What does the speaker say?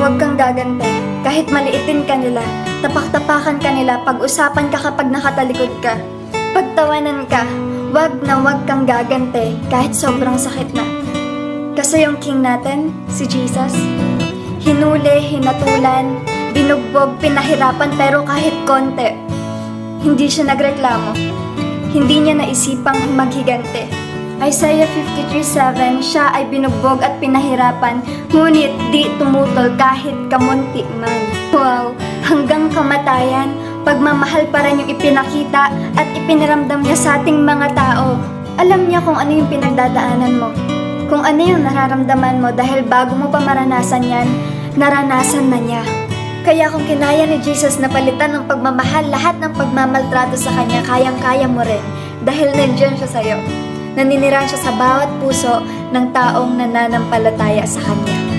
Huwag kang gagante. Kahit maliitin ka nila, tapak-tapakan ka nila, pag-usapan ka kapag nakatalikod ka. Pagtawanan ka, wag na wag kang gagante kahit sobrang sakit na. Kasi yung king natin, si Jesus, hinuli, hinatulan, binugbog, pinahirapan pero kahit konti, hindi siya nagreklamo. Hindi niya naisipang maghigante. Isaiah 53.7, siya ay binugbog at pinahirapan, ngunit di tumutol kahit kamunti man. Wow, hanggang kamatayan, pagmamahal pa rin yung ipinakita at ipiniramdam niya sa ating mga tao. Alam niya kung ano yung pinagdadaanan mo. Kung ano yung nararamdaman mo dahil bago mo pa maranasan yan, naranasan na niya. Kaya kung kinaya ni Jesus na palitan ng pagmamahal lahat ng pagmamaltrato sa kanya, kayang-kaya mo rin dahil nandiyan siya sa'yo. Naninirahan siya sa bawat puso ng taong nananampalataya sa kanya.